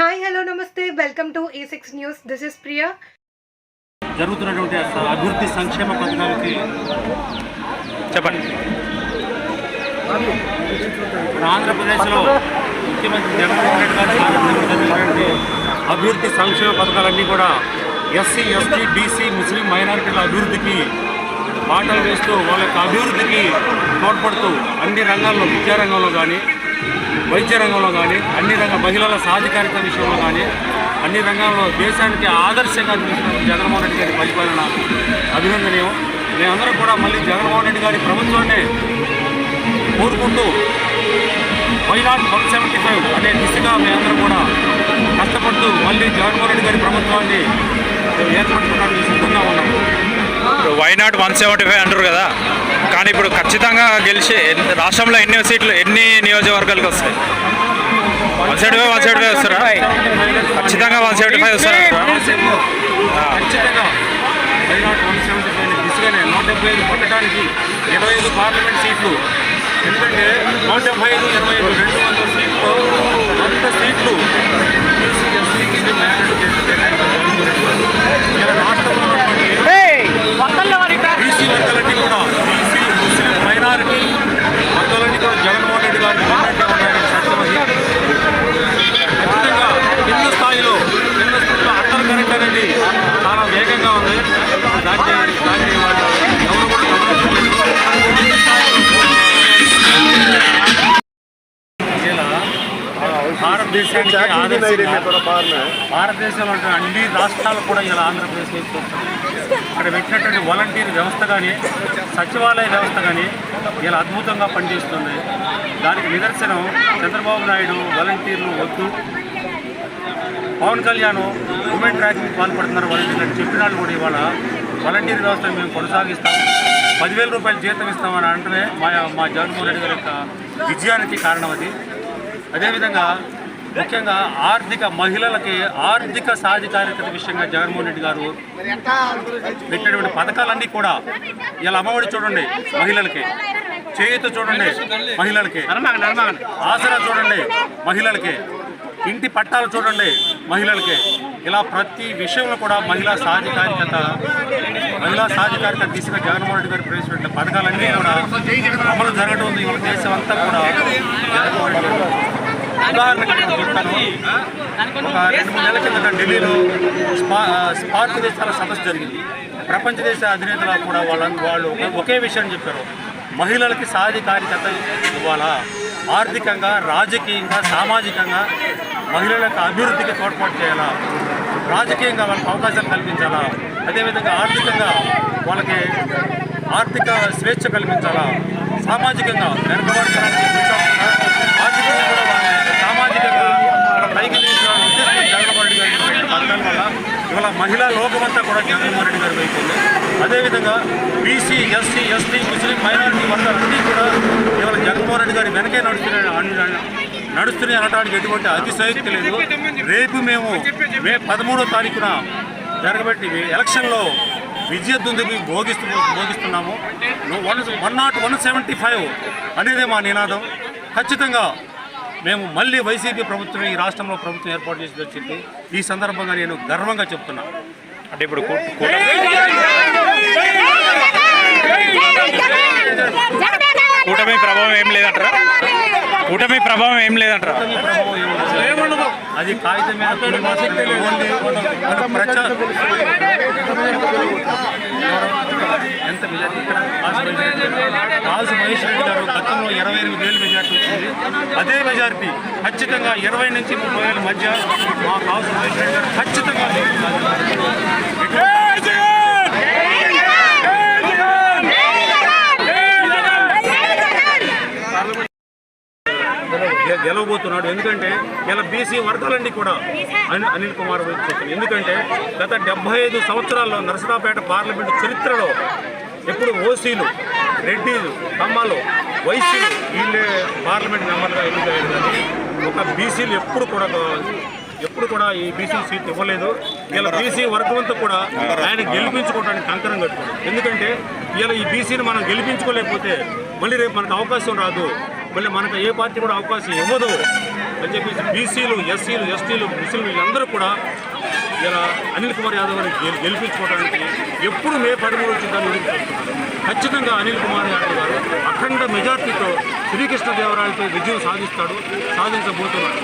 Hi hello నమస్తే. Welcome to A six news this is Priya జరుగుతున్నటువంటి అభివృద్ధి సంక్షేమ పథకాలకి చెప్పండి. ఆంధ్రప్రదేశ్లో ముఖ్యమంత్రి జగన్మోహన్ రెడ్డి గారి అభివృద్ధి సంక్షేమ పథకాలన్నీ కూడా ఎస్సీ ఎస్టీ బీసీ ముస్లిం మైనారిటీల అభివృద్ధికి బాటలు వేస్తూ వాళ్ళ యొక్క అభివృద్ధికి తోడ్పడుతూ అన్ని రంగాల్లో విద్యారంగంలో కానీ వైద్య రంగంలో కానీ అన్ని రంగ మహిళల సాధికారిత విషయంలో కానీ అన్ని రంగాల్లో దేశానికి ఆదర్శంగా నిలిచిన జగన్మోహన్ రెడ్డి గారి పరిపాలన అభినందనీయం. మేమందరం కూడా మళ్ళీ జగన్మోహన్ రెడ్డి గారి ప్రభుత్వాన్ని కోరుకుంటూ వైనాట్ వన్ సెవెంటీ ఫైవ్ అనే దిశగా మేమందరం కూడా కష్టపడుతూ మళ్ళీ జగన్మోహన్ రెడ్డి గారి ప్రభుత్వాన్ని ఏర్పడుతున్నట్టు సిద్ధంగా ఉన్నాం. వైనాట్ వన్ సెవెంటీ ఫైవ్ అంటారు కదా? కానీ ఇప్పుడు ఖచ్చితంగా గెలిచి రాష్ట్రంలో ఎన్ని సీట్లు ఎన్ని నియోజకవర్గాలకు వస్తాయి? One seventy five one seventy five వస్తారా? ఖచ్చితంగా వన్ సెవెంటీ ఫైవ్ వస్తారా? నూట డెబ్బై ఐదు పొందడానికి ఇరవై ఐదు పార్లమెంట్ సీట్లు ఎందుకంటే నూట డెబ్బై ఐదు ఇరవై ఐదు రెండు వందల సీట్లు వంద సీట్లు. భారతదేశానికి భారతదేశంలో అన్ని రాష్ట్రాలు కూడా ఇలా ఆంధ్రప్రదేశ్. ఇక్కడ పెట్టినటువంటి వాలంటీర్ వ్యవస్థ కానీ సచివాలయ వ్యవస్థ కానీ ఇలా అద్భుతంగా పనిచేస్తుంది. దానికి నిదర్శనం చంద్రబాబు నాయుడు వాలంటీర్లు వద్దు. పవన్ కళ్యాణ్ ఉమెన్ ట్రాకింగ్ పాల్పడుతున్నారు వాలంటీర్లు అని చెప్పిన వాళ్ళు కూడా ఇవాళ వాలంటీర్ వ్యవస్థను మేము కొనసాగిస్తాం. పదివేల రూపాయలు జీతం ఇస్తామని అంటే మా మా జగన్మోహన్ రెడ్డి గారి యొక్క విజయానికి కారణం అది. అదేవిధంగా ముఖ్యంగా ఆర్థిక మహిళలకి ఆర్థిక సాధికారికత విషయంగా జగన్మోహన్ రెడ్డి గారు పెట్టినటువంటి పథకాలన్నీ కూడా ఇలా అమ్మఒడి చూడండి మహిళలకి చేయుత చూడండి మహిళలకి ఆసరా చూడండి మహిళలకి ఇంటి పట్టాలు చూడండి మహిళలకి. ఇలా ప్రతి విషయంలో కూడా మహిళా సాధికారికత మహిళా సాధికారికత దిశగా జగన్మోహన్ రెడ్డి గారు ప్రవేశపెట్టిన పథకాలన్నీ కూడా అమలు జరగడం ఉంది. దేశం అంతా కూడా జగన్మోహన్ రెడ్డి గారు ఉదాహరణకు చెప్తాను ఒక రెండు మూడు నెలల కిందట ఢిల్లీలో స్పా స్పార్క్ దేశాల సదస్సు జరిగింది. ప్రపంచ దేశ అధినేతలు కూడా వాళ్ళ వాళ్ళు ఒకే- విషయం చెప్పారు. మహిళలకి సాధికారికత ఇవ్వాలా? ఆర్థికంగా రాజకీయంగా సామాజికంగా మహిళల అభివృద్ధికి తోడ్పాటు చేయాలా? రాజకీయంగా వాళ్ళకి అవకాశం కల్పించాలా? అదేవిధంగా ఆర్థికంగా వాళ్ళకి ఆర్థిక స్వేచ్ఛ కల్పించాలా? సామాజికంగా వెనుకబడతానికి ఆర్థికంగా కూడా వాళ్ళని సామాజికంగా వాళ్ళ పైకి తీసుకురావాలని ఉద్దేశంతో జగన్మోహన్ రెడ్డి గారు చేసిన పథకాల వల్ల ఇవాళ మహిళా లోకమంతా కూడా జగన్మోహన్ రెడ్డి గారి వైపు ఉంది. అదేవిధంగా BC SC ST Muslim minority వర్గాలన్నీ కూడా ఇవాళ జగన్మోహన్ రెడ్డి గారి వెనకే నడుస్తున్నాయి నడుస్తున్నాయి అనడానికి ఎటువంటి అతిశయక్తి లేదు. రేపు మేము మే పదమూడో తారీఖున జరగబెట్టి ఎలక్షన్లో విజయదుందుని భోగిస్తు భోగిస్తున్నాము. One one not one seventy five అనేదే మా నినాదం. ఖచ్చితంగా మేము మళ్ళీ వైసీపీ ప్రభుత్వం ఈ రాష్ట్రంలో ప్రభుత్వం ఏర్పాటు చేసిందని చెప్పి ఈ సందర్భంగా నేను గర్వంగా చెప్తున్నా అంటే ఇప్పుడు కూటమి కూటమి ప్రభావం ఏం లేదంటారా? కూటమి ప్రభావం ఏం లేదంటారా? అది కాగితం మీద ఎంత మహేష్ రెడ్డి గారు గతంలో ఇరవై ఎనిమిది వేలు మెజార్టీ. వచ్చింది అదే మెజార్టీ ఖచ్చితంగా ఇరవై నుంచి ముప్పై వేల మధ్య మా కాసు మహేష్ రెడ్డి గారు ఖచ్చితంగా గెలవబోతున్నాడు. ఎందుకంటే ఇలా బీసీ వర్గాలన్నీ కూడా అని అనిల్ కుమార్ చెప్పింది ఎందుకంటే గత డెబ్బై ఐదు సంవత్సరాల్లో నరసరావుపేట పార్లమెంటు చరిత్రలో ఎప్పుడు ఓసీలు రెడ్డిలు కమ్మలు వైసీలు వీళ్ళే పార్లమెంట్ మెంబర్గా ఎన్నికయ్యారు కానీ ఒక బీసీలు ఎప్పుడు కూడా ఎప్పుడు కూడా ఈ బీసీ సీట్ ఇవ్వలేదు. ఇలా బీసీ వర్గం అంతా కూడా ఆయన గెలిపించుకోవడానికి కంకణం కట్టుకున్నాడు ఎందుకంటే ఇలా ఈ బీసీని మనం గెలిపించుకోలేకపోతే మళ్ళీ రేపు మనకు అవకాశం రాదు. మళ్ళీ మనకు ఏ పార్టీ కూడా అవకాశం ఇవ్వదు. అని చెప్పేసి బీసీలు ఎస్సీలు ఎస్టీలు ముస్లింలు వీళ్ళందరూ కూడా ఇలా అనిల్ కుమార్ యాదవ్ గారిని గెల్- గెలిపించుకోవడానికి ఎప్పుడు మే పదమూడు వచ్చిందని ఎదురుచూస్తున్నారు ఖచ్చితంగా అనిల్ కుమార్ యాదవ్ గారు అఖండ మెజార్టీతో శ్రీకృష్ణదేవరాయలతో విజయం సాధిస్తాడు సాధించబోతున్నాడు